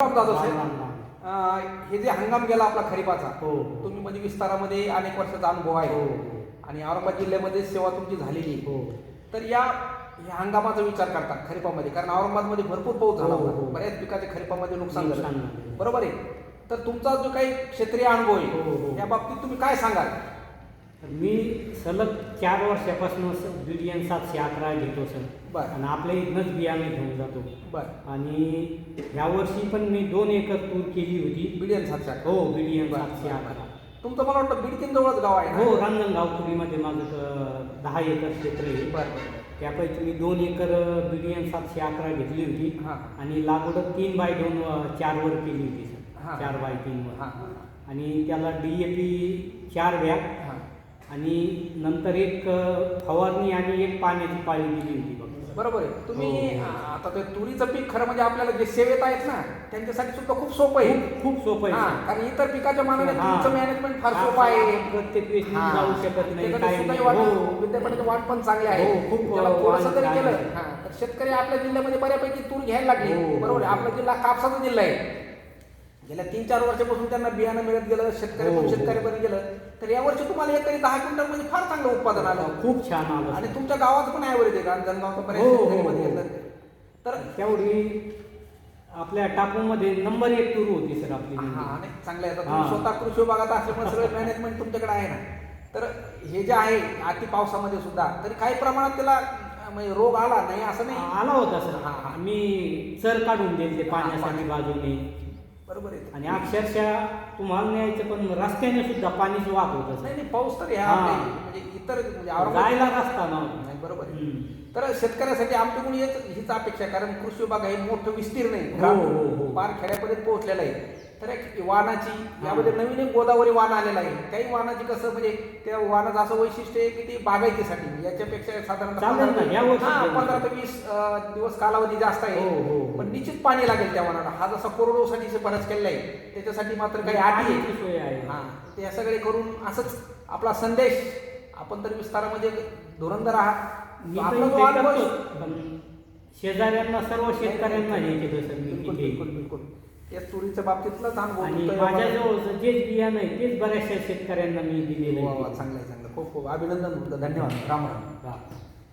हे जे हंगाम गेला आपला खरीपाचा हो तुम्ही म्हणजे विस्तारामध्ये अनेक वर्षाचा अनुभव हो आहे आणि औरंगाबाद जिल्ह्यामध्ये सेवा तुमची झालेली. हो तर या हंगामाचा विचार करता खरीपामध्ये कारण औरंगाबादमध्ये भरपूर पाऊस झाला हो, होता. हो. बऱ्याच पिकाचे खरीपामध्ये नुकसान झालं. बरोबर आहे तर तुमचा जो काही क्षेत्रीय अनुभव हो, हो. आहे या बाबतीत तुम्ही काय सांगाल मी सलग चार वर्षापासून बिडियन सातशे अकरा घेतो सर. बरं. आणि आपल्या इथनंच बियाणे घेऊन जातो. बरं. आणि ह्या वर्षी पण मी दोन एकर तूर केली होती. बिडियन सातशे अकरा. हो बिडियन बरं, सातशे अकरा. तुमचं मला वाटतं बिडकीन जवळच गाव आहे? हो रांजणगाव पुरीमध्ये माझं दहा एकर क्षेत्र आहे. बरं त्यापैकी मी दोन एकर बिडियन सातशे अकरा घेतली होती. आणि लागवड तीन बाय दोन चारवर केली होती हां. सर चार बाय तीनवर आणि त्याला डी ए पी चार बॅग आणि नंतर एक फवारणी आणि एक पाण्याची पाळी दिली होती बघ. बरोबर आहे. तुम्ही हो. आ- आता ते तुरीचं पीक खरं म्हणजे आपल्याला जे सेवेत आहेत ना त्यांच्यासाठी सुद्धा खूप सोपं आहे. खूप सोपं हा, आहे कारण इतर पिकाच्या मानाने हा. तुमचं मॅनेजमेंट फार हा, सोपं आहे. प्रत्येक वेळेस हा. जाऊ शकत नाही हो. विद्यापीठाचे वाट पण चांगले आहे. हो, खूप थोडंसं चांगली केलं. हा, तर शेतकरी आपल्या जिल्ह्यामध्ये बऱ्यापैकी तूर घ्यायला लागले. हो, हो. बरोबर आहे. आपला जिल्हा कापसाचा जिल्हा आहे. गेल्या तीन चार वर्षापासून त्यांना बियाणं मिळत गेलं शेतकरी हो, हो. शेतकऱ्यापर्यंत गेलं. तर यावर्षी तुम्हाला एकरी दहा क्विंटल म्हणजे फार चांगलं उत्पादन आलं. खूप छान आलं. आणि तुमच्या गावात पण ॲव्हरेज आहे कारण जनगावचं हो, हो, हो. तर तेवढी आपल्या टापूमध्ये नंबर एक टूर होती सर आपली हा नाही चांगलं आहे. आता हा. स्वतः कृषी विभागात असल्यामुळे सगळं मॅनेजमेंट तुमच्याकडे आहे ना. तर हे जे आहे अति पावसामध्ये सुद्धा तरी काही प्रमाणात त्याला अं, म्हणजे रोग आला नाही असं नाही? आला होता सर. हा, हा. मी चर काढून दिले ते हा, पाण्यासाठी बाजूने. बरोबर आहे आणि अक्षरशः तुम्हाला न्यायचं पण रस्त्याने सुद्धा पाणीच वाहत होतं नाही नाही पाऊस तर ह्या हा. आपल्या म्हणजे इतर म्हणजे औरंगाबाद जायला रस्ता नव्हता नाही बरोबर आहे हम्म. तर शेतकऱ्यासाठी आमच्याकडून हेच हीच अपेक्षा आहे कारण कृषी विभाग हे मोठं विस्तीर्ण आहे हो, हो, हो. पार खेड्यापर्यंत पोहोचलेलं आहे तर एक वाहनाची यामध्ये नवीन एक गोदावरी वाहन आलेला आहे. काही वाहनाची कसं म्हणजे त्या वाहनाचं असं वैशिष्ट्य आहे की ती बागायतीसाठी. याच्यापेक्षा ना, पंधरा ते- हा, वीस दिवस कालावधी जास्त हो, आहे. हो, हो. पण निश्चित पाणी लागेल त्या वाहनाला हा जसा कोरडोसाठी शिफारस केलेला आहे. त्याच्यासाठी मात्र काही अटी आहे. पाण्याची सोय आहे. हा ते हे सगळे करून असंच आपला संदेश आपण तर विस्तारामध्ये धुरंधर आहात. आपला शेजाऱ्यांना सर्व शेतकऱ्यांना हे बिलकुल बिलकुल. या चोरीच्या बाबतीतलाच आणि तुमचा माझ्याजवळ जेच बियाणं आहे तेच बऱ्याचशा शेतकऱ्यांना मी दिलेलं आहे. चांगलं आहे चांगलं खूप खूप अभिनंदन तुमचं धन्यवाद. राम राम. हा.